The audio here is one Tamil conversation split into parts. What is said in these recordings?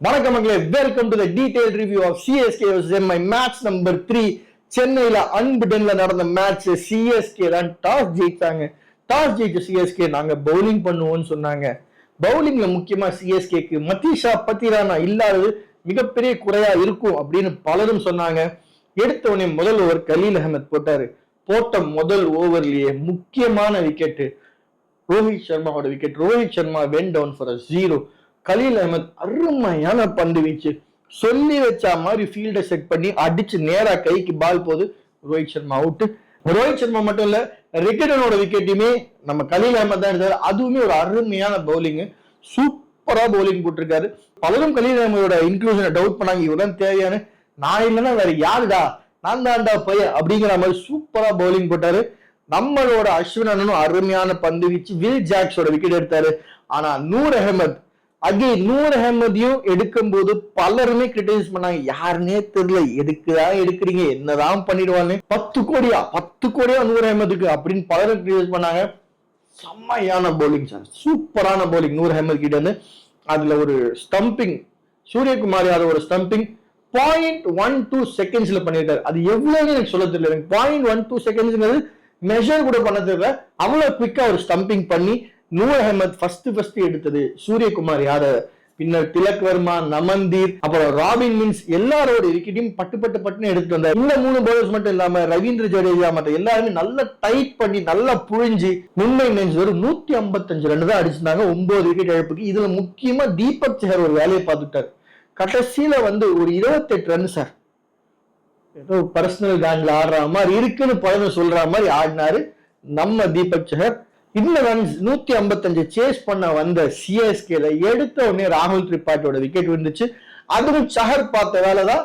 வணக்கம் மக்களே welcome to the detail review of CSK MI match number three சென்னையில அன்புடன்ல நடந்த மேட்ச் சிஎஸ்கே தான் டாஸ் ஜெயித்தாங்க டாஸ் ஜெயிச்ச சிஎஸ்கே நாங்க பவுலிங் பண்ணுவோம்னு சொன்னாங்க. பவுலிங்ல முக்கியமா சிஎஸ்கேக்கு மதீஷா பத்திரானா இல்லாதது மிகப்பெரிய குறையா இருக்கும் அப்படின்னு பலரும் சொன்னாங்க. எடுத்த உடனே முதல் ஓவர் கலீல் அகமத் போட்டாரு. போட்ட முதல் ஓவர்லயே முக்கியமான wicket Rohit சர்மாவோட wicket Rohit Sharma one down for a zero Khaleel Ahmed அருமையான பந்து வீச்சு. சொல்லி வச்ச மாதிரி ஃபீல்டை செட் பண்ணி அடிச்சு நேரா கைக்கு பால் போகுது ரோஹித் சர்மா அவுட் ரோஹித் சர்மா மட்டும் இல்ல ரிக்கெட்டனோட விக்கெட்டுமே நம்ம கலீல் அஹமத் தான் எடுத்தாரு. அதுவுமே ஒரு அருமையான பவுலிங் சூப்பரா பவுலிங் போட்டிருக்காரு. பலரும் கலீல் அஹமதோட இன்க்ளூஷனை டவுட் பண்ணாங்க. இவதான் தேவையான நான் இல்லைன்னா வேற யாருடா? நான் தான்டா பைய அப்படிங்கிற மாதிரி சூப்பரா பவுலிங் போட்டாரு. நம்மளோட அஸ்வின் அண்ணனும் அருமையான பந்து வீச்சு வில் ஜாக்ஸோட விக்கெட் எடுத்தாரு. ஆனா நூர் அஹமத் அகே நூர் எடுக்கும் எடுக்கும்போது பலருமே கிரிட்டிசைஸ் பண்ணாங்க. யாருன்னே தெரியல. எதுக்குதான் எடுக்கிறீங்க? என்னதான் பண்ணிடுவாங்க பத்து கோடியா? பத்து கோடியா நூர் அஹமதுக்கு அப்படின்னு பலரும் கிரிட்டிசைஸ் பண்ணாங்க. செம்மையான பவுலிங் சார் சூப்பரான பவுலிங் நூர் அஹமது கிட்ட இருந்து அதுல ஒரு ஸ்டம்பிங் சூரியகுமார் யாதவ் ஒரு ஸ்டம்பிங் பாயிண்ட் ஒன் டூ செகண்ட்ஸ்ல பண்ணியிருக்காரு அது எவ்வளவுன்னு எனக்கு சொல்ல தெரியல. எனக்கு பாயிண்ட் ஒன் டூ செகண்ட்ஸ்ங்கிறது மெஷர் கூட பண்ண தெரியல. அவ்வளவு குவிக்கா ஒரு ஸ்டம்பிங் பண்ணி நூர் அஹமத் ஃபர்ஸ்ட் ஃபர்ஸ்ட் எடுத்தது சூரியகுமார் யாதவ் பின்னர் திலக் வர்மா நமந்தீர் அப்புறம் ராபின் மின்ஸ் எல்லாரோட விக்கெட்டையும் பட்டு பட்டு பட்டுன்னு எடுத்துட்டு வந்தார். இந்த மூணு பவுலர்ஸ் மட்டும் இல்லாம ரவீந்திர ஜடேஜா மற்ற எல்லாருமே நல்லா டைட் பண்ணி நல்லா புழிஞ்சு மும்பை இந்தியன்ஸ் வெறும் நூத்தி ஐம்பத்தஞ்சு ரன் தான் அடிச்சிருந்தாங்க. ஒன்பது விக்கெட் இழப்புக்கு. இதுல முக்கியமா தீபக் சஹர் ஒரு வேலையை பார்த்துட்டார் கடைசியில வந்து ஒரு இருபத்தெட்டு ரன் சார் ஏதோ பர்சனல் கேங்ல ஆடுற மாதிரி இருக்குன்னு பலரும் சொல்ற மாதிரி ஆடினாரு நம்ம தீபக் சேகர் இந்த ரன்ஸ் நூத்தி ஐம்பத்தஞ்சு சேஸ் பண்ண வந்த சிஎஸ்கேல எடுத்த உடனே ராகுல் திரிபாட்டியோட விக்கெட் விழுந்துச்சு. அதுவும் சஹர் பார்த்த வேலைதான்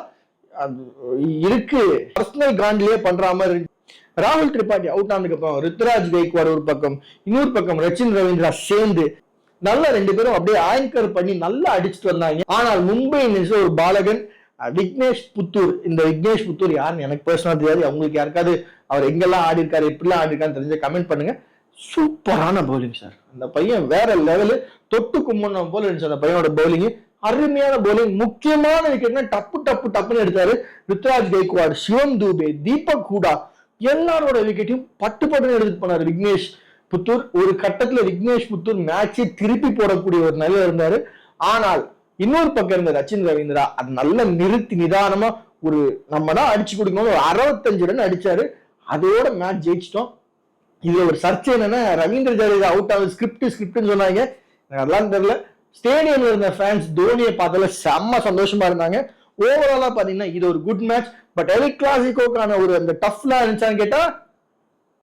இருக்கு. பர்சனல் கிராண்ட்லயே பண்ற மாதிரி இருக்கு. ராகுல் திரிபாட்டி அவுட் ஆனதுக்கு அப்புறம் ருத்ராஜ் கைக்வாட் ஒரு பக்கம் இன்னொரு பக்கம் ரச்சின் ரவீந்திரா சேர்ந்து நல்லா ரெண்டு பேரும் அப்படியே ஆங்கர் பண்ணி நல்லா அடிச்சுட்டு வந்தாங்க. ஆனால் மும்பை இந்தியன்ஸ் ஒரு பாலகன் விக்னேஷ் புத்தூர். இந்த விக்னேஷ் புத்தூர் யாருன்னு எனக்கு பர்சனலாக தெரியாது. அவங்களுக்கு யாருக்காவது அவர் எங்கெல்லாம் ஆடி இருக்காரு எப்படிலாம் ஆடி இருக்கான்னு தெரிஞ்ச கமெண்ட் பண்ணுங்க. சூப்பரான பவுலிங் சார் அந்த பையன் வேற லெவலு தொட்டு கும்மண்ணம் போல இருந்துச்சு அந்த பையனோட பவுலிங் அருமையான பவுலிங் முக்கியமான விக்கெட்னா டப்பு டப்பு டப்புன்னு எடுத்தாரு. ருத்ராஜ் கெய்க்வாட் சிவம் தூபே தீபக் ஹூடா எல்லாரோட விக்கெட்டையும் பட்டு பட்டுன்னு எடுத்துட்டு போனார் விக்னேஷ் புத்தூர். ஒரு கட்டத்துல விக்னேஷ் புத்தூர் மேட்சை திருப்பி போடக்கூடிய ஒரு நிலையில இருந்தாரு. ஆனால் இன்னொரு பக்கம் இருந்த ரச்சின் ரவீந்திரா அது நல்ல நிறுத்தி நிதானமா ஒரு நம்ம தான் அடிச்சு கொடுக்கணும் ஒரு அறுபத்தஞ்சு ரன் அடிச்சாரு. அதோட மேட்ச் ஜெயிச்சிட்டோம். இதுல ஒரு சர்ச்சை என்னன்னா ரவீந்திர ஜடேஜா அவுட் ஆகுது ஸ்கிரிப்ட் ஸ்கிரிப்ட்னு சொன்னாங்க. அதெல்லாம் தெரியல. ஸ்டேடியம்ல இருந்த ஃபேன்ஸ் தோனியை பார்த்ததுல செம்ம சந்தோஷமா இருந்தாங்க. ஓவராலா பாத்தீங்கன்னா இது ஒரு குட் மேட்ச் பட் எலி கிளாசிக்கோக்கான ஒரு அந்த டஃப்லாம் இருந்துச்சான்னு கேட்டா